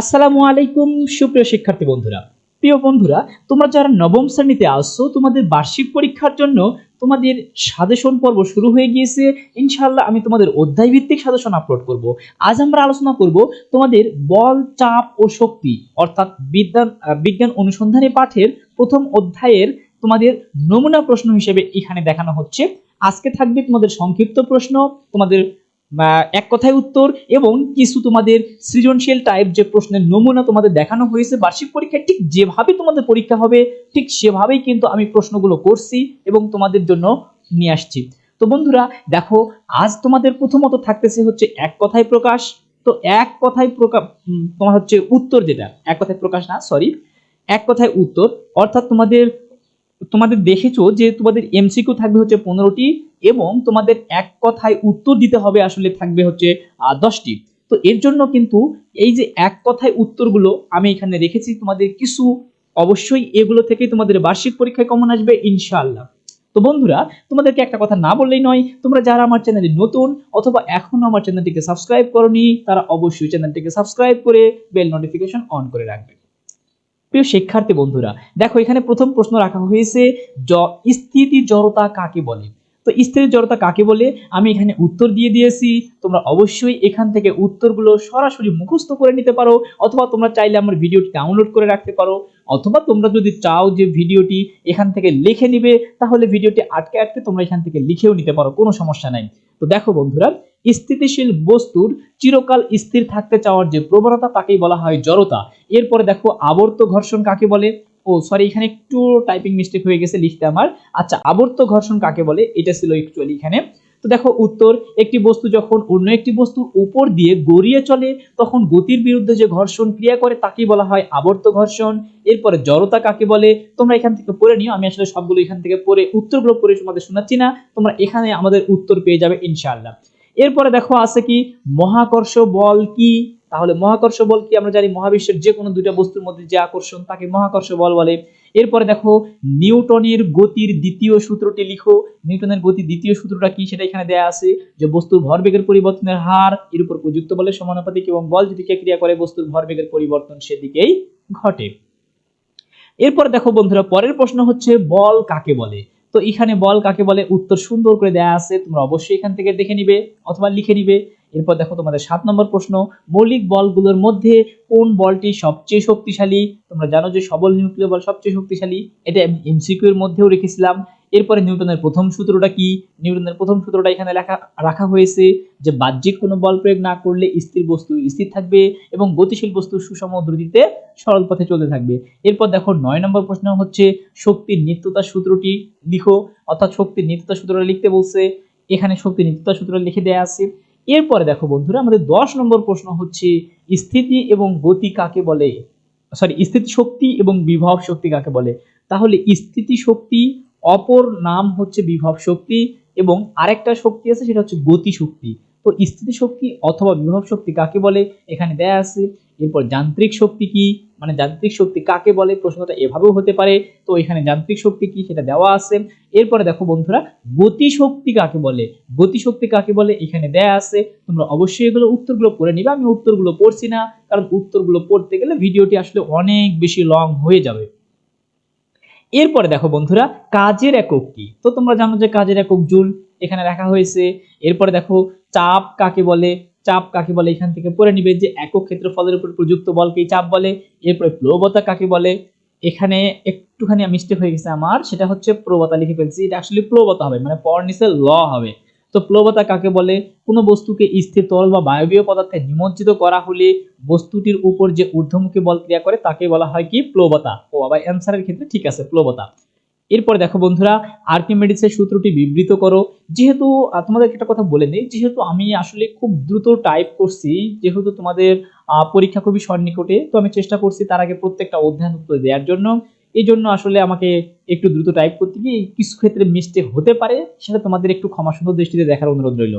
আসসালামু আলাইকুম, সুপ্রিয় শিক্ষার্থী বন্ধুরা। প্রিয় বন্ধুরা, তোমরা যারা নবম শ্রেণীতে আসছো তোমাদের বার্ষিক পরীক্ষার জন্য তোমাদের সাজেশন পর্ব শুরু হয়ে গিয়েছে। ইনশাআল্লাহ আমি তোমাদের অধ্যায় ভিত্তিক সাজেশন আপলোড করব। আজ আমরা আলোচনা করব তোমাদের বল, চাপ ও শক্তি, অর্থাৎ বিজ্ঞান বিজ্ঞান অনুসন্ধানী পাঠের প্রথম অধ্যায়ের তোমাদের নমুনা প্রশ্ন হিসেবে এখানে দেখানো হচ্ছে। আজকে থাকবে তোমাদের সংক্ষিপ্ত প্রশ্ন, তোমাদের এক কথায় উত্তর এবং কিছু তোমাদের সৃজনশীল টাইপ যে প্রশ্নের নমুনা তোমাদের দেখানো হয়েছে, বার্ষিক পরীক্ষায় ঠিক যেভাবে তোমাদের পরীক্ষা হবে, ঠিক সেভাবেই কিন্তু আমি প্রশ্নগুলো করছি এবং তোমাদের জন্য নিয়ে আসছি। তো বন্ধুরা, দেখো, আজ তোমাদের প্রথমত থাকতেছে হচ্ছে এক কথায় প্রকাশ। তো এক কথায় প্রকাশ তোমার হচ্ছে উত্তর যেটা, এক কথায় প্রকাশ না সরি এক কথায় উত্তর। অর্থাৎ তোমাদের তোমাদের দেখেছ যে তোমাদের এমসিকিউ থাকবে হচ্ছে পনেরোটি এবং তোমাদের এক কথায় উত্তর দিতে হবে আসলে থাকবে হচ্ছে দশটি। তো এর জন্য কিন্তু এই যে এক কথায় উত্তরগুলো আমি এখানে রেখেছি, তোমাদের কিছু অবশ্যই এগুলো থেকে তোমাদের বার্ষিক পরীক্ষায় কমন আসবে, ইনশাআল্লাহ। তো বন্ধুরা, তোমাদেরকে একটা কথা না বললেই নয়, তোমরা যারা আমার চ্যানেলে নতুন অথবা এখনও আমার চ্যানেলটিকে সাবস্ক্রাইব করনি, তারা অবশ্যই চ্যানেলটিকে সাবস্ক্রাইব করে বেল নোটিফিকেশন অন করে রাখবে। প্রিয় শিক্ষার্থী বন্ধুরা, দেখো এখানে প্রথম প্রশ্ন রাখা হয়েছে স্থিতি জড়তা কাকে বলে? তো স্থিতি জড়তা কাকে বলে? আমি এখানে উত্তর দিয়ে দিয়েছি। তোমরা অবশ্যই এখান থেকে উত্তরগুলো সরাসরি মুখস্থ করে নিতে পারো অথবা তোমরা চাইলে আমার ভিডিওটি ডাউনলোড করে রাখতে পারো। অথবা তোমরা যদি চাও যে ভিডিওটি এখান থেকে লিখে নিবে, তাহলে ভিডিওটি আটকে আটকে তোমরা এখান থেকে লিখেও নিতে পারো, কোনো সমস্যা নাই। তো দেখো বন্ধুরা, স্থিতিশীল বস্তুর চিরকাল স্থির থাকতে চাওয়ার যে প্রবণতা, তাকেই বলা হয় জড়তা। এরপরে দেখো আবর্ত ঘর্ষণ কাকে বলে? ও সরি এখানে একটু টাইপিং মিস্টেক হয়ে গেছে লিখতে আমার। আচ্ছা আবর্ত ঘর্ষণ কাকে বলে? এটা ছিল অ্যাকচুয়ালি এখানে। তো দেখো, উত্তর, একটি বস্তু যখন অন্য একটি বস্তুর উপর দিয়ে গড়িয়ে চলে, তখন গতির বিরুদ্ধে যে ঘর্ষণ ক্রিয়া করে, তাকেই বলা হয় আবর্ত ঘর্ষণ। এরপরে জড়তা কাকে বলে? তোমরা এখান থেকে পড়ে নিও, আমি আসলে সবগুলো এখান থেকে পড়ে, উত্তরগুলো পড়ে তোমাদের শোনাচ্ছি না। তোমরা এখানে আমাদের উত্তর পেয়ে যাবে, ইনশাআল্লাহ। এরপরে দেখো, আছে কি? মহাকর্ষ বল কি? তাহলে মহাকর্ষ বল কি? আমরা জানি মহাবিশ্বের যে কোনো দুইটা বস্তুর মধ্যে যে আকর্ষণ, তাকে মহাকর্ষ বল বলে। এরপরে দেখো, নিউটনের গতির দ্বিতীয় সূত্রটি লিখো। নিউটনের গতির দ্বিতীয় সূত্রটা কি? সেটা এখানে দেয়া আছে যে বস্তুর ভরবেগের পরিবর্তনের হার, এর উপর প্রযুক্ত বলের সমানুপাতিক এবং বল যেদিকে ক্রিয়া করে, বস্তুর ভরবেগের পরিবর্তন সেদিকেই ঘটে। এরপর দেখো বন্ধুরা, পরের প্রশ্ন হচ্ছে বল কাকে বলে? তো এখানে বল কাকে বলে? উত্তর সুন্দর করে দেয়া আছে, তোমরা অবশ্যই এখান থেকে দেখে নিবে অথবা লিখে নিবে। এরপর দেখো তোমাদের সাত নম্বর প্রশ্ন, মৌলিক বলগুলোর মধ্যে কোন বলটি সবচেয়ে শক্তিশালী? তোমরা জানো যে সবল নিউক্লিয় বল সবচেয়ে শক্তিশালী, এটা আমি এমসিকিউ এর মধ্যেও রেখেছিলাম। এরপরে নিউটনের প্রথম সূত্রটা কি? নিউটনের প্রথম সূত্রটা এখানে লেখা, রাখা হয়েছে যে বাহ্যিক কোনো বল প্রয়োগ না করলে স্থির বস্তু স্থির থাকবে এবং গতিশীল বস্তু সুষম দ্রুতিতে সরল পথে চলতে থাকবে। এরপর দেখো নয় নম্বর প্রশ্ন হচ্ছে, শক্তির নিত্যতা সূত্রটি লিখো, অর্থাৎ শক্তির নিত্যতা সূত্রটা লিখতে বলছে। এখানে শক্তির নিত্যতা সূত্র লিখে দেয়া আছে। এরপরে দেখো বন্ধুরা, আমাদের দশ নম্বর প্রশ্ন হচ্ছে, স্থিতি এবং গতি কাকে বলে? সরি স্থিতি শক্তি এবং বিভব শক্তি কাকে বলে? তাহলে স্থিতি শক্তি, অপর নাম হচ্ছে বিভব শক্তি এবং আরেকটা শক্তি আছে, সেটা হচ্ছে গতি শক্তি। তো স্থিতি শক্তি অথবা বিভব শক্তি কাকে বলে? এখানে দেয়া আছে। এরপর যান্ত্রিক শক্তি কি? মানে যান্ত্রিক শক্তি কাকে বলে? প্রশ্নটা এভাবেও হতে পারে। তো এখানে যান্ত্রিক শক্তি কি সেটা দেওয়া আছে। এরপরে দেখো বন্ধুরা, গতিশক্তি কাকে বলে? গতিশক্তি কাকে বলে? এখানে দেয়া আছে। তোমরা অবশ্যই এগুলো উত্তরগুলো পড়ে নিবে। আমি উত্তরগুলো পড়ছি না, কারণ উত্তরগুলো পড়তে গেলে ভিডিওটি আসলে অনেক বেশি লং হয়ে যাবে। এরপরে দেখো বন্ধুরা, কাজের একক কি? তো তোমরা জানো যে কাজের একক জুল, এখানে রাখা হয়েছে। এরপরে দেখো চাপ কাকে বলে? চাপ কাকে বলে? এখান থেকে পড়ে নিবে যে একক ক্ষেত্রফলের উপর প্রযুক্ত বলকেই চাপ বলে, এরপরে প্লবতা কাকে বলে? এখানে একটুখানি মিস্টেক হয়ে গেছে আমার, সেটা হচ্ছে প্রবতা লিখে ফেলছি। এটা আসলে প্লবতা হবে মানে পর নিচে ল হবে। তো প্লবতা কাকে বলে? কোনো বস্তুকে স্থির তরল বা বায়বীয় পদার্থে নিমজ্জিত করা হলে বস্তুটির উপর যে ঊর্ধ্বমুখী বল ক্রিয়া করে, তাকে বলা হয় কি? প্লবতা ও আবার অ্যান্সারের ক্ষেত্রে ঠিক আছে প্লবতা এরপরে দেখো বন্ধুরা আর্কিমেডিসের সূত্রটি বিবৃত করো। যেহেতু আহ, তোমাদেরকে একটা কথা বলে নেই যেহেতু আমি আসলে খুব দ্রুত টাইপ করছি যেহেতু তোমাদের পরীক্ষা খুবই সন্নিকটে তো আমি চেষ্টা করছি তার আগে প্রত্যেকটা অধ্যয়ন উত্তর দেওয়ার জন্য। এই জন্য আসলে আমাকে একটু দ্রুত টাইপ করতে গিয়ে কিছু ক্ষেত্রে মিস্টেক হতে পারে সেটা তোমাদের একটু ক্ষমাসুন্দর দৃষ্টিতে দেখার অনুরোধ রইল।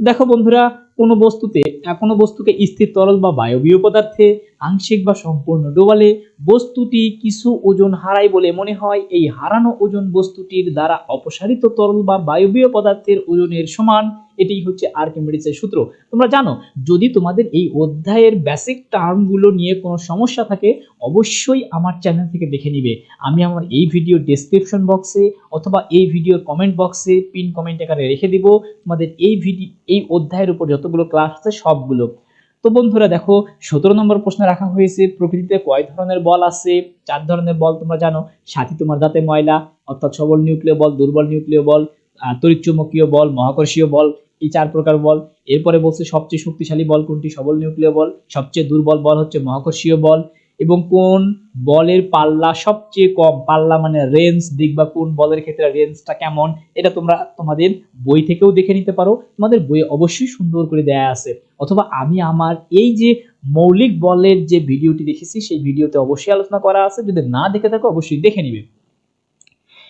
দেখো বন্ধুরা কোনো বস্তুতে কোনো বস্তুকে স্থির তরল বা বায়বীয় পদার্থে, আংশিক বা সম্পূর্ণ ডোবালে বস্তুটি কিছু ওজন হারায় বলে মনে হয়। এই হারানো ওজন বস্তুটির দ্বারা অপসারিত তরল বা বায়বীয় পদার্থের ওজনের সমান। এটাই হচ্ছে আর্কিমিডিসের সূত্র। তোমরা জানো, যদি তোমাদের এই অধ্যায়ের বেসিক টার্মগুলো নিয়ে কোনো সমস্যা থাকে, অবশ্যই আমার চ্যানেল থেকে দেখে নিবে। আমি আমার এই ভিডিও ডেসক্রিপশন বক্সে অথবা এই ভিডিওর কমেন্ট বক্সে পিন কমেন্ট আকারে রেখে দিব। তোমাদের এই ভিডিও এই অধ্যায়ের উপর যতগুলো ক্লাস আছে সবগুলো। তো বন্ধুরা দেখো, সতেরো নম্বর প্রশ্ন রাখা হয়েছে, প্রকৃতিতে কয় ধরনের বল আছে? চার ধরনের বল তোমরা জানো, সাথী তোমার দাঁতে ময়লা, অর্থাৎ সবল নিউক্লিয় বল, দুর্বল নিউক্লিয় বল তড়িৎচুম্বকীয় বল, মহাকর্ষীয় বল, এই চার প্রকার বল। এরপরে বলছে সবচেয়ে শক্তিশালী বল কোনটি? সবল নিউক্লিয় বল। সবচেয়ে দুর্বল বল হচ্ছে মহাকর্ষীয় বল। এবং কোন বলের পাল্লা সবচেয়ে কম, পাল্লা মানে রেঞ্জ দেখবা কোন বলের ক্ষেত্রে রেঞ্জটা কেমন, এটা তোমরা তোমাদের বই থেকেও দেখে নিতে পারো। তোমাদের বই অবশ্যই সুন্দর করে দেয়া আছে। অথবা আমি আমার এই যে মৌলিক বলের যে ভিডিওটি দেখেছি, সেই ভিডিওতে অবশ্যই আলোচনা করা আছে। যদি না দেখে থাকো, অবশ্যই দেখে নিবে।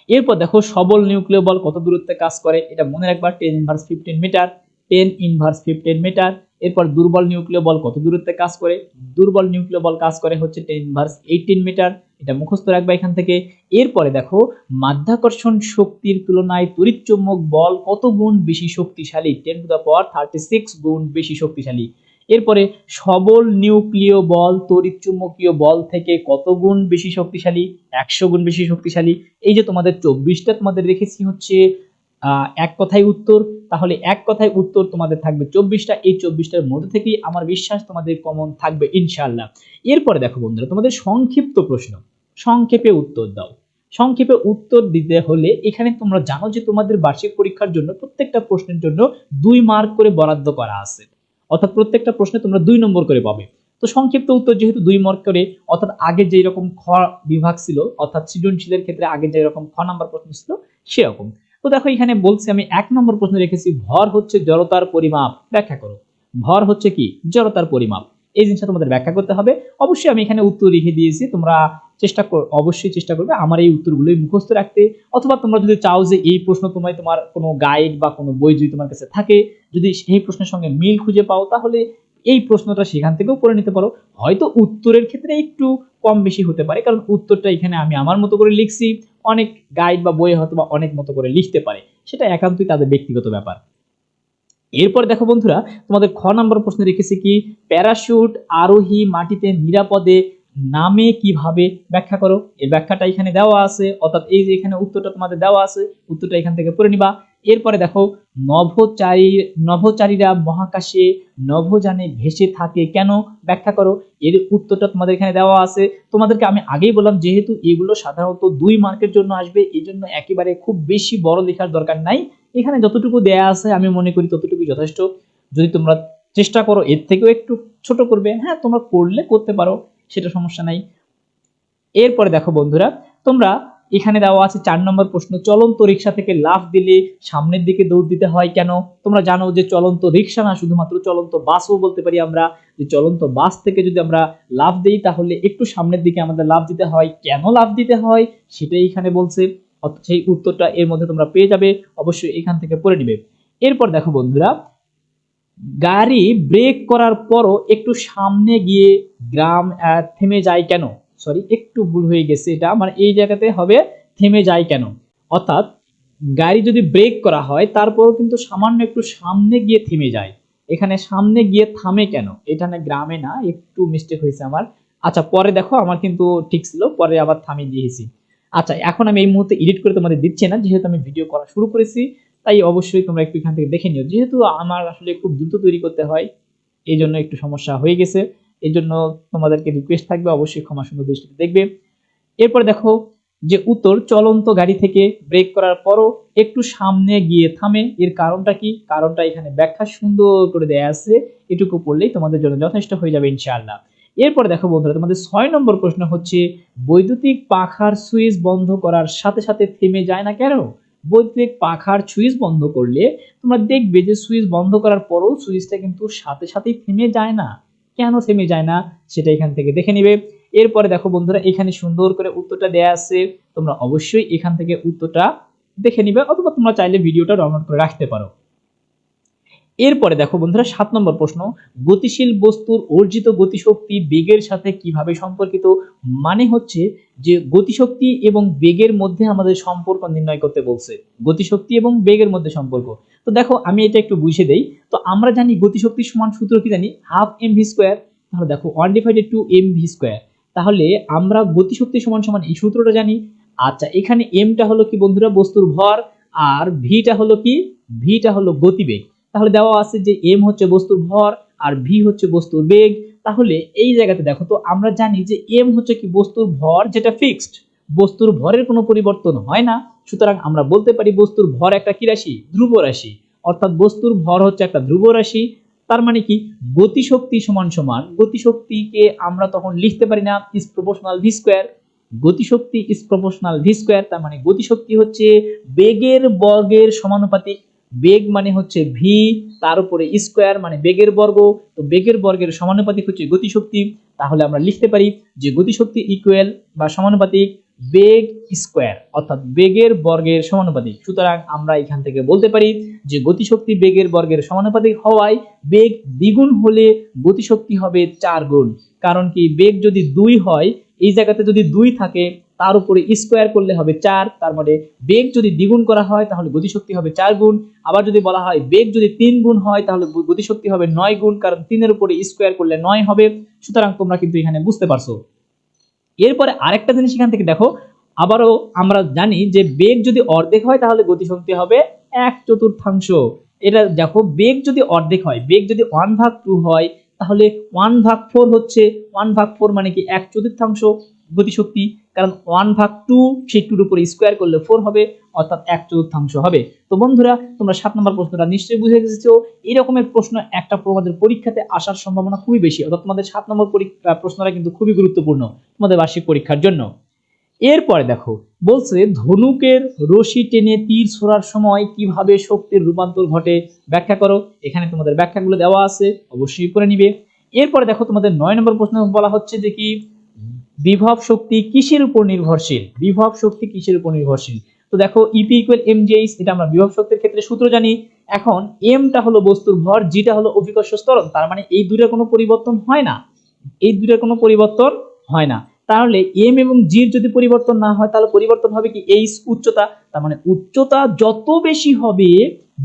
এরপর দেখো, সবল নিউক্লিয় বল কত দূরত্বে কাজ করে, এটা মনে রাখবা ten inverse fifteen metre ten inverse fifteen metre এরপর দুর্বল নিউক্লিয় বল কত দূরত্বে কাজ করে? দুর্বল নিউক্লিয় বল কাজ করে হচ্ছে টেন ইনভার্স এইটিন মিটার, এটা মুখস্থ রাখবে এখান থেকে। এরপরে দেখো, মাধ্যাকর্ষণ শক্তির তুলনায় তড়িৎচুম্বক বল কত গুণ বেশি শক্তিশালী? Ten to the power thirty six গুণ বেশি শক্তিশালী। এরপরে সবল নিউক্লিয় বল তড়িৎচুম্বকীয় বল থেকে কত গুণ বেশি শক্তিশালী? একশো গুণ বেশি শক্তিশালী। এই যে তোমাদের চব্বিশটা তোমাদের রেখেছি হচ্ছে এক কথায় উত্তর, তাহলে এক কথায় উত্তর তোমাদের থাকবে চব্বিশটা। এই চব্বিশটার মধ্যে থেকেই আমার বিশ্বাস তোমাদের কমন থাকবে ইনশাল্লাহ এরপরে দেখো বন্ধুরা, তোমাদের সংক্ষিপ্ত প্রশ্ন। সংক্ষেপে উত্তর দাও। সংক্ষেপে উত্তর দিতে হলে এখানে তোমরা জানো যে তোমাদের বার্ষিক পরীক্ষার জন্য প্রত্যেকটা প্রশ্নের জন্য দুই মার্ক করে বরাদ্দ করা আছে। অর্থাৎ প্রত্যেকটা প্রশ্নে তোমরা দুই নম্বর করে পাবে। তো সংক্ষিপ্ত উত্তর যেহেতু দুই মার্ক করে, অর্থাৎ আগে যেই রকম খ বিভাগ ছিল, অর্থাৎ সৃজনশীলের ক্ষেত্রে আগে যেই রকম খ নাম্বার প্রশ্ন ছিল, সেরকম। তো দেখো এখানে বলছি, আমি এক নম্বর প্রশ্ন রেখেছি, ভর হচ্ছে জড়তার পরিমাপ। ব্যাখ্যা করো। ভর হচ্ছে কি? জড়তার পরিমাপ। এই জিনিসটা তোমাদের ব্যাখ্যা করতে হবে। অবশ্যই আমি এখানে উত্তর লিখে দিয়েছি, তোমরা চেষ্টা কর, অবশ্যই চেষ্টা করবে আমার এই উত্তরগুলোই মুখস্থ রাখতে। অথবা তোমরা যদি চাও যে এই প্রশ্ন তোমায় তোমার কোনো গাইড বা কোনো বই যদি তোমার কাছে থাকে, যদি সেই প্রশ্নের সঙ্গে মিল খুঁজে পাও, তাহলে এই প্রশ্নটা সেখান থেকেও করে নিতে পারো। হয়তো উত্তরের ক্ষেত্রে একটু কম বেশি হতে পারে, কারণ উত্তরটা এখানে আমি আমার মতো করে লিখছি। অনেক গাইড বা বই হয়তো বা অনেক মতো করে লিখতে পারে। সেটা একান্তই তাদের ব্যক্তিগত ব্যাপার। এরপর দেখো বন্ধুরা, তোমাদের খ নম্বর প্রশ্ন রেখেছি কি প্যারাশুট আরোহী মাটিতে নিরাপদে নামে কীভাবে ব্যাখ্যা করো? এই ব্যাখ্যাটা এখানে দেওয়া আছে, অর্থাৎ এই যে এখানে উত্তরটা তোমাদের দেওয়া আছে, উত্তরটা এখান থেকে পড়ে নিবা। এরপরে দেখো, নভোচারী, নভোচারীরা মহাকাশে নভোযানে ভেসে থাকে। কেন? ব্যাখ্যা করো। এর উত্তরটা তোমাদের এখানে দেওয়া আছে। তোমাদেরকে আমি আগেই বললাম, যেহেতু এগুলো সাধারণত দুই মার্কের জন্য আসবে এই জন্য একেবারে খুব বেশি বড় লেখার দরকার নাই। এখানে যতটুকু দেয়া আছে, আমি মনে করি ততটুকু যথেষ্ট। যদি তোমরা চেষ্টা করো, এর থেকেও একটু ছোট করবে। হ্যাঁ তোমরা করলে করতে পারো, সেটা সমস্যা নাই। এরপরে দেখো বন্ধুরা, তোমরা এখানে দেওয়া আছে চার নম্বর প্রশ্ন, চলন্ত রিক্সা থেকে লাফ দিলে সামনের দিকে দৌড় দিতে হয় কেন? তোমরা জানো যে চলন্ত রিক্সা না, শুধুমাত্র চলন্ত বাসও বলতে পারি আমরা, যে চলন্ত বাস থেকে যদি আমরা লাফ দিই তাহলে একটু সামনের দিকে আমাদের লাফ দিতে হয়। কেন লাফ দিতে হয়? সেটাই এখানে বলছে। সেই উত্তরটা এর মধ্যে তোমরা পেয়ে যাবে, অবশ্যই এখান থেকে পড়ে নিবে। এরপর দেখো বন্ধুরা, গাড়ি ব্রেক করার পরও একটু সামনে গিয়ে গ্রাম থেমে যায় কেন? সরি, একটু ভুল হয়ে গেছে এটা মানে এই জায়গাতে হবে থেমে যায় কেন? অর্থাৎ গাড়ি যদি ব্রেক করা হয়, তারপরও কিন্তু সামান্য একটু সামনে গিয়ে থেমে যায়। এখানে সামনে গিয়ে থামে কেন? এখানে গ্রামে না, একটু মিস্টেক হয়েছে আমার। আচ্ছা পরে দেখো, আমার কিন্তু ঠিক ছিল, পরে আবার থামিয়ে দিয়েছি। আচ্ছা এখন আমি এই মুহূর্তে এডিট করে তোমাদের দিচ্ছি না, যেহেতু আমি ভিডিও করা শুরু করেছি, তাই অবশ্যই তোমরা একটু এখান থেকে দেখে নিও। যেহেতু আমার আসলে খুব দ্রুত তৈরি করতে হয় এই জন্য একটু সমস্যা হয়ে গেছে। এই জন্য তোমাদেরকে রিকোয়েস্ট থাকবে, অবশ্যই ক্ষমা সুন্দর দৃষ্টিতে দেখবে। এরপর দেখো যে উত্তর, চলন্ত গাড়ি থেকে ব্রেক করার পরও একটু সামনে গিয়ে থামে। এর কারণটা কি? কারণটা এখানে ব্যাখ্যা সুন্দর করে দেয়া আছে। এটুকু পড়লেই তোমাদের জন্য যথেষ্ট হয়ে যাবে ইনশাআল্লাহ। এরপরে দেখো বন্ধুরা, তোমাদের ছয় নম্বর প্রশ্ন হচ্ছে, বৈদ্যুতিক পাখার সুইচ বন্ধ করার সাথে সাথে থেমে যায় না কেন? বৈদ্যুতিক পাখার সুইচ বন্ধ করলে তোমরা দেখবে যে সুইচ বন্ধ করার পরও সুইচটা কিন্তু সাথে সাথেই থেমে যায় না। কেন থেমে যায় না সেটা এখান থেকে দেখে নিবে। এরপরে দেখো বন্ধুরা, এখানে সুন্দর করে উত্তরটা দেয়া আছে। তোমরা অবশ্যই এখান থেকে উত্তরটা দেখে নিবে, অথবা তোমরা চাইলে ভিডিওটা ডাউনলোড করে রাখতে পারো। এরপরে দেখো বন্ধুরা, সাত নম্বর প্রশ্ন, গতিশীল বস্তুর অর্জিত গতিশক্তি বেগের সাথে কীভাবে সম্পর্কিত? মানে হচ্ছে যে গতিশক্তি এবং বেগের মধ্যে আমাদের সম্পর্ক নির্ণয় করতে বলছে। গতিশক্তি এবং বেগের মধ্যে সম্পর্ক। তো দেখো, আমি এটা একটু বুঝে দেই। তো আমরা জানি গতিশক্তি সমান সূত্র কি জানি? Half M V square. তাহলে দেখো one divided two M V square. তাহলে আমরা গতিশক্তি সমান সমান এই সূত্রটা জানি। আচ্ছা এখানে এমটা হলো কি বন্ধুরা? বস্তুর ভর। আর ভিটা হলো কি? ভিটা হলো গতিবেগ। তাহলে দেওয়া আছে যে এম হচ্ছে বস্তুর ভর আর ভি হচ্ছে বস্তুর বেগ। তাহলে এই জায়গাতে দেখো তো, আমরা জানি যে এম হচ্ছে কি বস্তুর ভর, যেটা ফিক্সড বস্তুর ভরের কোনো পরিবর্তন হয় না। সুতরাং আমরা বলতে পারি বস্তুর ভর একটা কি রাশি? ধ্রুব রাশি। অর্থাৎ বস্তুর ভর হচ্ছে একটা ধ্রুব রাশি। তার মানে কি? গতিশক্তি সমান সমান। গতিশক্তিকে আমরা তখন লিখতে পারি না ইজ প্রপোর্শনাল ভি স্কোয়ার গতিশক্তি ইজ প্রপোর্শনাল ভি স্কোয়ার তার মানে গতিশক্তি হচ্ছে বেগের বর্গের সমানুপাতিক। বেগ মানে হচ্ছে ভি তার উপরে স্কোয়ার মানে বেগের বর্গ। তো বেগের বর্গের সমানুপাতিক হচ্ছে গতিশক্তি। তাহলে আমরা লিখতে পারি যে গতিশক্তি ইকুয়াল বা সমানুপাতিক বেগ স্কোয়ার অর্থাৎ বেগের বর্গের সমানুপাতিক। সুতরাং আমরা এখান থেকে বলতে পারি যে গতিশক্তি বেগের বর্গের সমানুপাতিক হওয়ায় বেগ দ্বিগুণ হলে গতিশক্তি হবে চার গুণ। কারণ কি, বেগ যদি দুই হয়, এই জায়গাতে যদি দুই থাকে তার উপরে স্কোয়ার করলে হবে চার, তার মানে বেগ যদি দ্বিগুণ করা হয়, তাহলে গতিশক্তি হবে চার গুণ। আবার যদি বলা হয় বেগ যদি তিন গুণ হয়, তাহলে গতিশক্তি হবে নয় গুণ, কারণ তিনের উপরে স্কোয়ার করলে নয় হবে। সুতরাং তোমরা কিন্তু এখানে বুঝতে পারছ। এরপরে আরেকটা জিনিস এখান থেকে দেখো, আবারও আমরা জানি যে বেগ যদি অর্ধেক হয়, তাহলে গতিশক্তি হবে এক চতুর্থাংশ। এটা দেখো, বেগ যদি অর্ধেক হয়, বেগ যদি ওয়ান ভাগ টু হয় তাহলে ওয়ান ভাগ ফোর হচ্ছে ওয়ান ভাগ ফোর মানে কি এক চতুর্থাংশ গতিশক্তি, কারণ ওয়ান ভাগ টু সেই টুর উপরে স্কোয়ার করলে ফোর হবে, অর্থাৎ এক চতুর্থাংশ হবে। তো বন্ধুরা, তোমরা সাত নম্বর প্রশ্নটা নিশ্চয়ই বুঝে গেছো। এই রকমের প্রশ্ন একটা তোমাদের পরীক্ষাতে আসার সম্ভাবনা খুবই বেশি, অর্থাৎ তোমাদের সাত নম্বর পরীক্ষা প্রশ্নটা কিন্তু খুবই গুরুত্বপূর্ণ তোমাদের বার্ষিক পরীক্ষার জন্য। এরপরে দেখো, বলছে ধনুকের রশি টেনে তীর ছোড়ার সময় কীভাবে শক্তির রূপান্তর ঘটে ব্যাখ্যা করো। এখানে তোমাদের ব্যাখ্যাগুলো দেওয়া আছে, অবশ্যই করে নিবে। এরপরে দেখো তোমাদের নয় নম্বর প্রশ্ন বলা হচ্ছে যে কি, বিভব শক্তি কিসের উপর নির্ভরশীল? বিভব শক্তি কিসের উপর নির্ভরশীল? তো দেখো ইপি ইকুয়াল এম জিএইচ এটা আমরা বিভব শক্তির ক্ষেত্রে সূত্র জানি। এখন এমটা হলো বস্তুর ভর জিটা হলো অভিকর্ষ ত্বরণ তার মানে এই দুইটার কোনো পরিবর্তন হয় না। এই দুইটার কোনো পরিবর্তন হয় না। তাহলে এম এবং জির যদি পরিবর্তন না হয়, তাহলে পরিবর্তন হবে কি? এইচ উচ্চতা। তার মানে উচ্চতা যত বেশি হবে,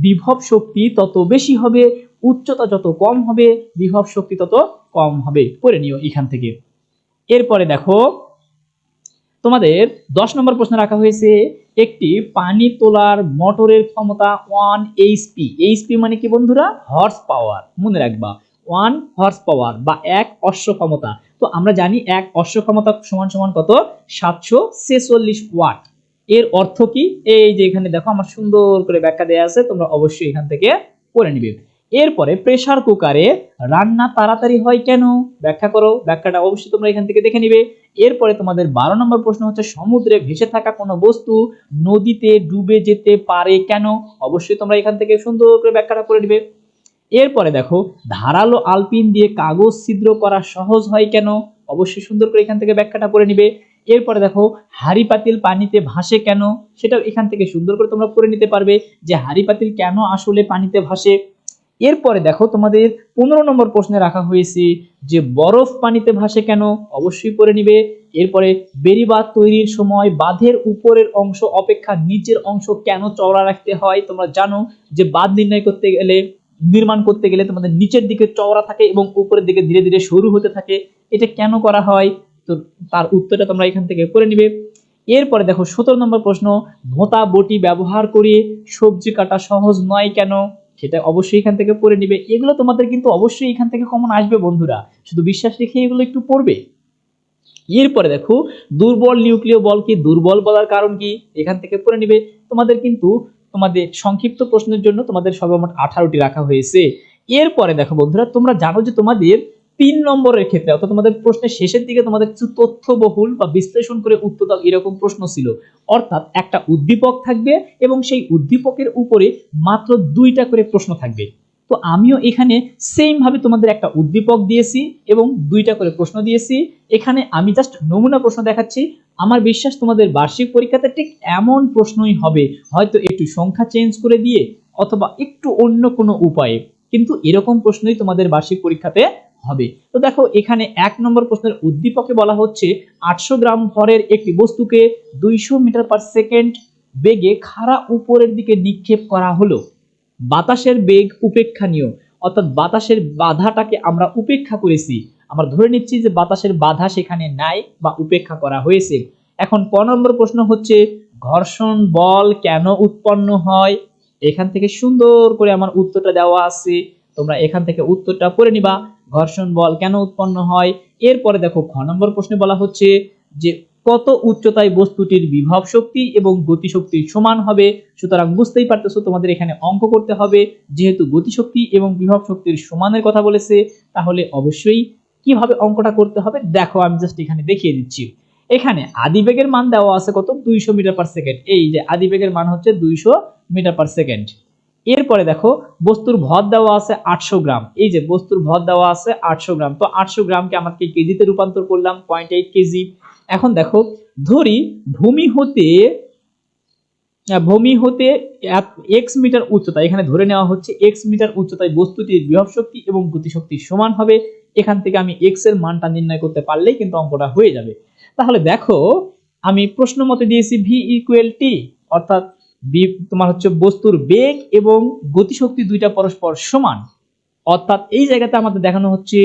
বিভব শক্তি তত বেশি হবে, উচ্চতা যত কম হবে, বিভব শক্তি তত কম হবে। করে নিও এখান থেকে। এরপরে দেখো, তোমাদের দশ নম্বর প্রশ্ন রাখা হয়েছে, একটি পানি তোলার মোটরের ক্ষমতা ওয়ান এইচপি এইচপি মানে কি বন্ধুরা? হর্স পাওয়ার মনে রাখবা ওয়ান হর্স পাওয়ার বা এক অশ্ব ক্ষমতা তো আমরা জানি এক অশ্ব ক্ষমতা সমান সমান কত? সাতশো ছেচল্লিশ ওয়াট। এর অর্থ কি? এই যে এখানে দেখো আমার সুন্দর করে ব্যাখ্যা দেওয়া আছে, তোমরা অবশ্যই এখান থেকে করে নিবে। এরপরে প্রেসার কুকারে রান্না তাড়াতাড়ি হয় কেন? ব্যাখ্যা করো, ব্যাখ্যাটা অবশ্যই তোমরা এখান থেকে দেখে নিবে। এরপরে তোমাদের বারো নম্বর প্রশ্ন হচ্ছে, সমুদ্রে ভেসে থাকা কোনো বস্তু নদীতে ডুবে যেতে পারে কেন? অবশ্যই তোমরা এখান থেকে সুন্দর করে ব্যাখ্যাটা করে নিবে। এরপরে দেখো, ধারালো আলপিন দিয়ে কাগজ ছিদ্র করা সহজ হয় কেন? অবশ্যই সুন্দর করে এখান থেকে ব্যাখ্যাটা করে নিবে। এরপরে দেখো, হাড়ি পাতিল পানিতে ভাসে কেন? সেটাও এখান থেকে সুন্দর করে তোমরা করে নিতে পারবে যে হাড়ি পাতিল কেন আসলে পানিতে ভাসে। এরপরে দেখো, তোমাদের পনেরো নম্বর প্রশ্নে রাখা হয়েছে যে বরফ পানিতে ভাসে কেন? অবশ্যই করে নিবে। এরপরে, বেড়িবাঁধ তৈরির সময় বাঁধের উপরের অংশ অপেক্ষা নিচের অংশ কেন চওড়া রাখতে হয়? তোমরা জানো যে বাঁধ নির্ণয় করতে গেলে নির্মাণ করতে গেলে তোমাদের নিচের দিকে চওড়া থাকে এবং উপরের দিকে ধীরে ধীরে সরু হতে থাকে। এটা কেন করা হয়? তো তার উত্তরটা তোমরা এখান থেকে করে নিবে। এরপরে দেখো, সতেরো নম্বর প্রশ্ন ভোঁতা বটি ব্যবহার করে সবজি কাটা সহজ নয় কেন? সেটা অবশ্যই এখান থেকে পড়ে নিবে। এগুলো তোমাদের কিন্তু অবশ্যই এখান থেকে কমন আসবে বন্ধুরা। শুধু বিশ্বাস রেখে এগুলো একটু পড়বে। এরপরে দেখো, দুর্বল নিউক্লিয় বল কি দুর্বল বলার কারণ কি? এখান থেকে পড়ে নিবে। তোমাদের কিন্তু তোমাদের সংক্ষিপ্ত প্রশ্নের জন্য তোমাদের সর্বমোট আঠারোটি রাখা হয়েছে। এরপরে দেখো বন্ধুরা, তোমরা জানো যে তোমাদের তিন নম্বরের ক্ষেত্রে, অর্থাৎ তোমাদের প্রশ্নের শেষের দিকে তোমাদের কিছু তথ্যবহুল বা বিশ্লেষণ করে উত্তর দাও, এরকম প্রশ্ন ছিল। অর্থাৎ একটা উদ্দীপক থাকবে এবং সেই উদ্দীপকের উপরে মাত্র দুইটা করে প্রশ্ন থাকবে। তো আমিও এখানে সেম ভাবে তোমাদের একটা উদ্দীপক দিয়েছি এবং দুইটা করে প্রশ্ন দিয়েছি। এখানে আমি জাস্ট নমুনা প্রশ্ন দেখাচ্ছি। আমার বিশ্বাস তোমাদের বার্ষিক পরীক্ষাতে ঠিক এমন প্রশ্নই হবে, হয়তো একটু সংখ্যা চেঞ্জ করে দিয়ে অথবা একটু অন্য কোনো উপায়ে। কিন্তু এরকম প্রশ্নই তোমাদের বার্ষিক পরীক্ষাতে হবে। তো দেখো, এখানে এক নম্বর প্রশ্নের উদ্দীপকে বলা হচ্ছে, আটশো গ্রাম ভরের একটি বস্তুকে দুইশো মিটার পার সেকেন্ড বেগে খাড়া উপরের দিকে নিক্ষেপ করা হলো। বাতাসের বেগ উপেক্ষানীয়, অর্থাৎ বাতাসের বাধাটাকে আমরা উপেক্ষা করেছি। আমরা ধরে নিচ্ছি যে বাতাসের বাধা সেখানে নাই বা উপেক্ষা করা হয়েছে। এখন ক নম্বর প্রশ্ন হচ্ছে, ঘর্ষণ বল কেন উৎপন্ন হয়? এখান থেকে সুন্দর করে আমার উত্তরটা দেওয়া আছে। তোমরা এখান থেকে উত্তরটা করে নিবা, ঘর্ষণ বল কেন উৎপন্ন হয়? এরপরে দেখো, খ নম্বর প্রশ্নে বলা হচ্ছে যে, কত উচ্চতায় বস্তুটির বিভব শক্তি এবং গতিশক্তি সমান হবে? সুতরাং বুঝতেই পারতেছো, তোমাদের এখানে অঙ্ক করতে হবে। যেহেতু গতিশক্তি এবং বিভব শক্তির সমানের কথা বলেছে, তাহলে অবশ্যই কীভাবে অঙ্কটা করতে হবে, দেখো আমি জাস্ট এখানে দেখিয়ে দিচ্ছি। এখানে আদিবেগের মান দেওয়া আছে কত? দুইশো মিটার পার সেকেন্ড এই যে আদিবেগের মান হচ্ছে দুইশো মিটার পার সেকেন্ড এরপরে দেখো, বস্তুর ভর দেওয়া আছে আটশো গ্রাম। এই যে বস্তুর ভর দেওয়া আছে আটশো গ্রাম। তো আটশো গ্রামকে আমাকে কেজিতে রূপান্তর করলাম পয়েন্ট এইট কেজি। এখন দেখো, ধরি ভূমি হতে ভূমি হতে এক্স মিটার উচ্চতা, এখানে ধরে নেওয়া হচ্ছে এক্স মিটার উচ্চতায় বস্তুটির বিভব শক্তি এবং গতিশক্তি সমান হবে। এখান থেকে আমি এক্সের মানটা নির্ণয় করতে পারলেই কিন্তু অঙ্কটা হয়ে যাবে। তাহলে দেখো, আমি প্রশ্ন মতে দিয়েছি ভি ইকুয়াল টি অর্থাৎ তোমার হচ্ছে বস্তুর বেগ এবং গতিশক্তি দুইটা পরস্পর সমান। অর্থাৎ এই জায়গাতে আমাদের দেখানো হচ্ছে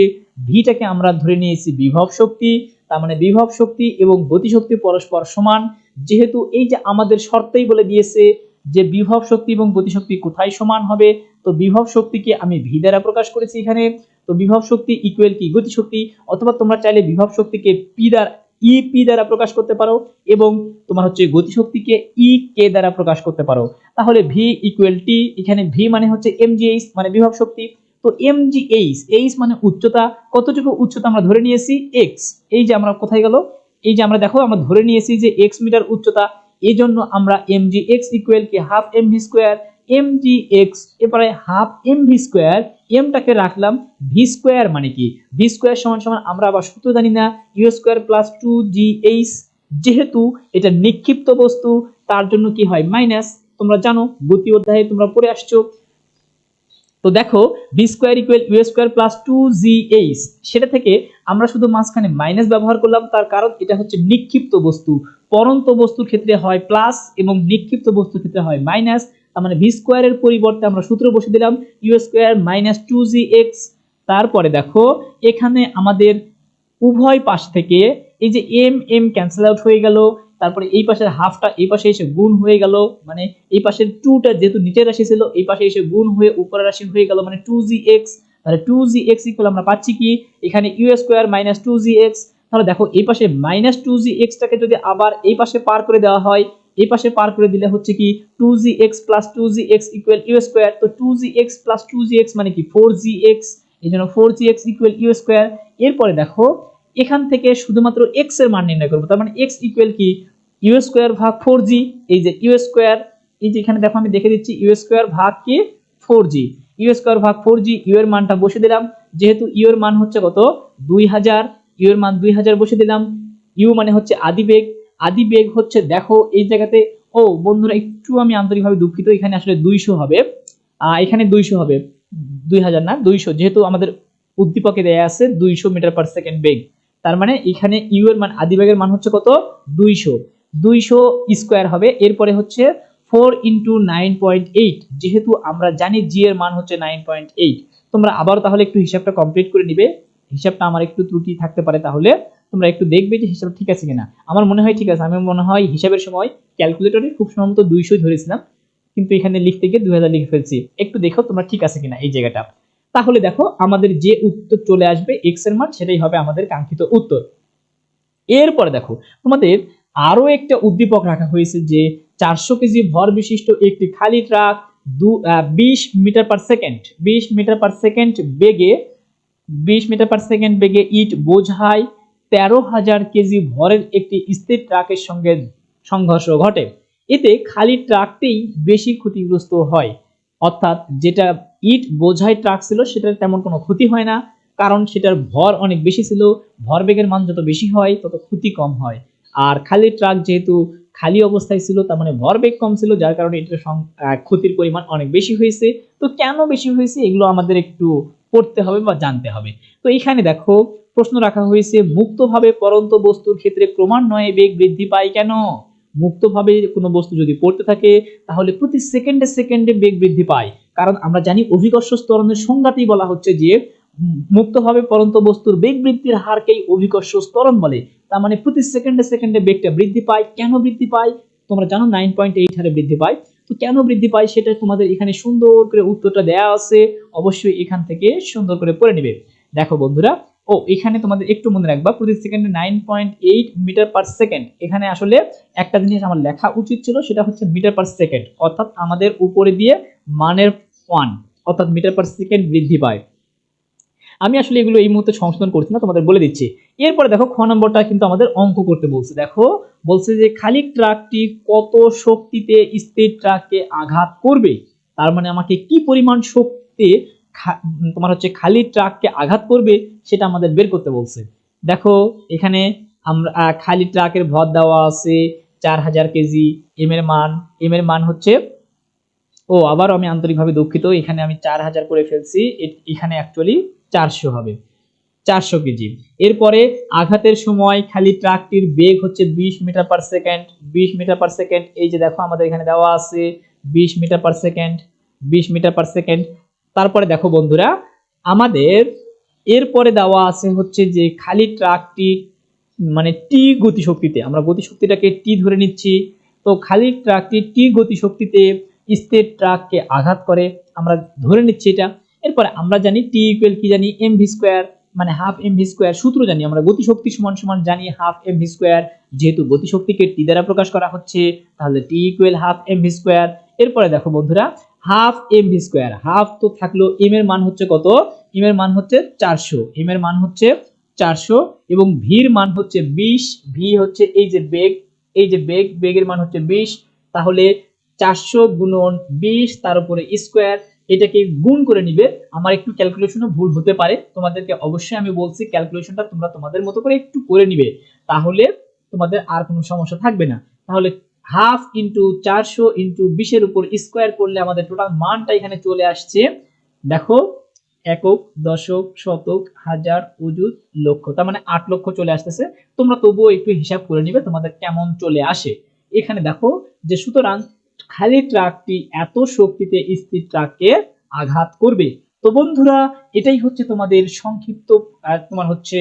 ভিটাকে আমরা ধরে নিয়েছি বিভব শক্তি তার মানে বিভব শক্তি এবং গতিশক্তি পরস্পর সমান। যেহেতু এই যে আমাদের শর্তেই বলে দিয়েছে যে বিভব শক্তি এবং গতিশক্তি কোথায় সমান হবে, তো বিভব শক্তিকে আমি ভি দ্বারা প্রকাশ করেছি এখানে। তো বিভব শক্তি ইকুয়াল কি? গতিশক্তি। অথবা তোমরা চাইলে বিভব শক্তিকে পি দ্বারা ই পি দ্বারা প্রকাশ করতে পারো এবং তোমার হচ্ছে গতিশক্তিকে ই কে দ্বারা প্রকাশ করতে পারো। তাহলে ভি ইকুয়াল টি এখানে ভি মানে হচ্ছে এমজিএইচ মানে বিভব শক্তি। তো এমজিএইচ এইচ মানে উচ্চতা, কতটুকু উচ্চতা আমরা ধরে নিয়েছি? এক্স এই যে আমরা কোথায় গেল? এই যে আমরা দেখো, আমরা ধরে নিয়েছি যে এক্স মিটার উচ্চতা এই জন্য আমরা এম জি এক্স ইকুয়াল কি half m v square m g x এবারে হাফ এম ভি স্কোয়ার এমটাকে রাখলাম ভি স্কোয়ার মানে কি? ভি স্কোয়ার সমান সমান আমরা আবার সূত্র জানি না। U square plus two g h যেহেতু এটা নিক্ষিপ্ত বস্তু, তার জন্য কি হয়? মাইনাস তোমরা জানো, গতি অধ্যায়ে তোমরা পড়ে আসছো। তো দেখো v square equal u square plus two g h সেটা থেকে আমরা শুধু মাঝখানে মাইনাস ব্যবহার করলাম, তার কারণ এটা হচ্ছে নিক্ষিপ্ত বস্তু। পরন্ত বস্তুর ক্ষেত্রে হয় প্লাস এবং নিক্ষিপ্ত বস্তুর ক্ষেত্রে হয় মাইনাস তার মানে ভি স্কোয়ারের পরিবর্তে আমরা সূত্র বসে দিলাম u square minus two g x তারপরে দেখো, এখানে আমাদের উভয় পাশ থেকে এই যে এম এম ক্যান্সেল আউট হয়ে গেল তারপরে এই পাশের হাফটা, এই পাশে এসে গুণ হয়ে গেল মানে এই পাশের টুটা যেহেতু নিচের রাশি ছিল, এই পাশে এসে গুণ হয়ে উপরের রাশি হয়ে গেল মানে টু জি এক্স তাহলে টু জি এক্স ইকুয়াল আমরা পাচ্ছি কি? এখানে u square minus two g x তাহলে দেখো, এই পাশে মাইনাস টু জি এক্সটাকে যদি আবার এই পাশে পার করে দেওয়া হয়, এই পাশে পার করে দিলে হচ্ছে কি two g x plus two g x equal u square তো two g x plus two g x মানে কি? ফোর জি এক্স এই জন্য four g x equal u square এরপরে দেখো এখান থেকে শুধুমাত্র এক্সের মান নির্ণয় করব। তার মানে এক্স ইকুয়াল কি? ইউ স্কোয়ার ভাগ ফোর জি এই যে ইউ স্কোয়ার এই যে এখানে দেখো আমি দেখে দিচ্ছি ইউ স্কোয়ার ভাগ কি? ফোর জি ইউ স্কোয়ার ভাগ ফোর জি ইউ এর মানটা বসে দিলাম। যেহেতু ইউ এর মান হচ্ছে কত? দুই হাজার। ইউ এর মান দুই হাজার বসে দিলাম। ইউ মানে হচ্ছে আদি বেগ। আদি বেগ হচ্ছে দেখো এই জায়গাতে, ও বন্ধুরা একটু আমি আন্তরিকভাবে দুঃখিত, এখানে আসলে দুইশো হবে। এখানে দুইশো হবে। দুই হাজার না, দুইশো। যেহেতু আমাদের উদ্দীপকে দেয়া আছে দুইশো মিটার পার সেকেন্ড বেগ। তার মানে এখানে ইউ এর মান আদি বেগের মান হচ্ছে কত? দুইশো। দুইশো স্কোয়ার হবে। এরপরে হচ্ছে four into nine point eight. যেহেতু আমরা জানি জি এর মান হচ্ছে নাইন পয়েন্ট এইট, তোমরা আবার তাহলে একটু হিসাবটা কমপ্লিট করে নিবে। হিসাবটা আমার একটু ত্রুটি থাকতে পারে তাহলে তোমরা একটু দেখবে যে হিসাব ঠিক আছে কিনা। আমার মনে হয় ঠিক আছে। আমি মনে হয় হিসাবের সময় ক্যালকুলেটরে খুব সম্ভবত দুইশোই ধরেছিলাম। কিন্তু এখানে লিখতে গিয়ে দুই হাজার লিখে ফেলছি। একটু দেখো তোমরা ঠিক আছে কিনা এই জায়গাটা। তাহলে দেখো আমাদের যে উত্তর চলে আসবে এক্সের মান, সেটাই হবে আমাদের কাঙ্ক্ষিত উত্তর। এরপরে দেখো, তোমাদের আরও একটা উদ্দীপক রাখা হয়েছে যে চারশো কেজি ভর বিশিষ্ট একটি খালি ট্রাক দু বিশ মিটার পার সেকেন্ড বিশ মিটার পার সেকেন্ড বেগে, বিশ মিটার পার সেকেন্ড বেগে ইট বোঝায় তেরো হাজার কেজি ভরের একটি স্থির ট্রাকের সঙ্গে সংঘর্ষ ঘটে। এতে খালি ট্রাকটিই বেশি ক্ষতিগ্রস্ত হয়। অর্থাৎ যেটা ইট বোঝাই ট্রাক ছিল, সেটার তেমন কোনো ক্ষতি হয় না। কারণ সেটার ভর অনেক বেশি ছিল, ভর বেগের মান যত বেশি হয়, তত ক্ষতি কম হয়। আর খালি ট্রাক যেহেতু খালি অবস্থায় ছিল, তার মানে ভরবেগ কম ছিল, যার কারণে এটার ক্ষতির পরিমাণ অনেক বেশি হয়েছে। তো কেন বেশি হয়েছে, এগুলো আমাদের একটু পড়তে হবে বা জানতে হবে। তো এখানে দেখো, প্রশ্ন রাখা হয়েছে, মুক্তভাবে পরন্ত বস্তুর ক্ষেত্রে ক্রমান্বয়ে বেগ বৃদ্ধি পায় কেন? মুক্তভাবে কোনো বস্তু যদি পড়তে থাকে, তাহলে প্রতি সেকেন্ডে সেকেন্ডে বেগ বৃদ্ধি পায়। কারণ আমরা জানি অভিকর্ষ ত্বরণের সংজ্ঞাতেই বলা হচ্ছে যে মুক্তভাবে পরন্ত বস্তুর বেগ বৃদ্ধির হারকেই অভিকর্ষ ত্বরণ বলে। তার মানে প্রতি সেকেন্ডে সেকেন্ডে বেগটা বৃদ্ধি পায়। কেন বৃদ্ধি পায়? তোমরা জানো নাইন পয়েন্ট এইট হারে বৃদ্ধি পায়। তো কেন বৃদ্ধি পায় সেটা তোমাদের এখানে সুন্দর করে উত্তরটা দেয়া আছে। অবশ্যই এখান থেকে সুন্দর করে পড়ে নেবে। দেখো বন্ধুরা ও, এখানে তোমাদের একটু মনে রাখবা, প্রতি সেকেন্ডে nine point eight metre per second এখানে আসলে একটা জিনিস আমার লেখা উচিত ছিল, সেটা হচ্ছে মিটার পার সেকেন্ড অর্থাৎ আমাদের উপরে দিয়ে মানের ওয়ান অর্থাৎ মিটার পার সেকেন্ড বৃদ্ধি পায়। আমি আসলে এগুলো এই মুহূর্তে সংশোধন করছি না, তোমাদের বলে দিচ্ছি। এরপরে দেখো, খ নম্বরটা কিন্তু আমাদের অঙ্ক করতে বলছে। দেখো, বলছে যে খালি ট্রাকটি কত শক্তিতে স্থির ট্রাককে আঘাত করবে? তার মানে আমাকে কি পরিমাণ শক্তি তোমার হচ্ছে খালি ট্রাককে আঘাত করবে, সেটা আমাদের বের করতে বলছে। দেখো, এখানে আমরা খালি ট্রাকের ভর দেওয়া আছে চার হাজার কেজি এম এর মান এম এর মান হচ্ছে, ও আবার আমি আন্তরিকভাবে দুঃখিত, এখানে আমি চার হাজার করে ফেলছি এখানে অ্যাকচুয়ালি চারশো হবে, চারশো কেজি। এরপরে আঘাতের সময় খালি ট্রাকটির বেগ হচ্ছে বিশ মিটার পার সেকেন্ড বিশ মিটার পার সেকেন্ড এই যে দেখো আমাদের এখানে দেওয়া আছে, বিশ মিটার পার সেকেন্ড বিশ মিটার পার সেকেন্ড তারপরে দেখো বন্ধুরা, আমাদের এরপরে দেওয়া আছে হচ্ছে যে খালি ট্রাকটি মানে টি গতিশক্তিতে, আমরা গতিশক্তিটাকে টি ধরে নিচ্ছি। তো খালি ট্রাকটি টি গতিশক্তিতে স্থির ট্রাককে আঘাত করে, আমরা ধরে নিচ্ছি এটা। এরপরে আমরা জানি টি ইকুয়াল কি জানি? এম ভি স্কোয়ার মানে হাফ এম ভি স্কোয়ার সূত্র জানি আমরা। গতিশক্তি সমান সমান জানি হাফ এম ভি স্কোয়ার যেহেতু গতিশক্তিকে টি দ্বারা প্রকাশ করা হচ্ছে, তাহলে T equal half m v square এরপরে দেখো বন্ধুরা half m v square, half তো থাকল এম এর মান হচ্ছে কত? এম এর মান হচ্ছে চারশো এম এর মান হচ্ছে চারশো এবং ভির মান হচ্ছে বিশ ভি হচ্ছে এই যে বেগ, এই যে বেগ, বেগের মান হচ্ছে বিশ, তাহলে চারশো গুণন বিশ তার উপরে স্কোয়ার, এটাকে গুণ করে নিবে। আমার একটু ক্যালকুলেশনও ভুল হতে পারে, তোমাদেরকে অবশ্যই আমি বলছি ক্যালকুলেশনটা তোমরা তোমাদের মতো করে একটু করে নিবে, তাহলে তোমাদের আর কোনো সমস্যা থাকবে না। তাহলে হাফ ইন্টু চারশো ইন্টু বিশের উপর স্কোয়ার করলে আমাদের টোটাল মানটা এখানে চলে আসছে। দেখো একক দশক শতক হাজার অযুত লক্ষ। তার মানে আট লক্ষ চলে আসতেছে। তোমরা তবুও একটু হিসাব করে নিবে তোমাদের কেমন চলে আসে। এখানে দেখো যে সুতরাং খালি ট্রাকটি এত শক্তিতে স্থির ট্রাককে আঘাত করবে। তো বন্ধুরা এটাই হচ্ছে তোমাদের সংক্ষিপ্ত তোমার হচ্ছে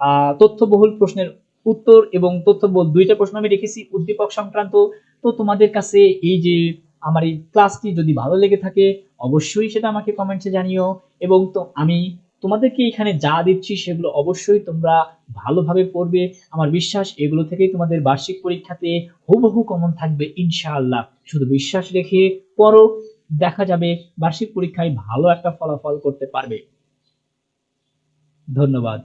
আহ, তথ্যবহুল প্রশ্নের উত্তর এবং তথ্যবহুল দুইটা প্রশ্ন আমি রেখেছি। উদ্দীপক সংক্রান্ত। তো তোমাদের কাছে এই যে আমার এই ক্লাসটি যদি ভালো লেগে থাকে, অবশ্যই সেটা আমাকে কমেন্টসে জানিও। এবং তো আমি তোমাদেরকে এখানে যা দিচ্ছি সেগুলো অবশ্যই তোমরা ভালোভাবে পড়বে। আমার বিশ্বাস এগুলো থেকেই তোমাদের বার্ষিক পরীক্ষাতে হুবহু কমন থাকবে, ইনশাআল্লাহ। শুধু বিশ্বাস রেখে পড়ো, দেখা যাবে বার্ষিক পরীক্ষায় ভালো একটা ফলাফল করতে পারবে। ধন্যবাদ।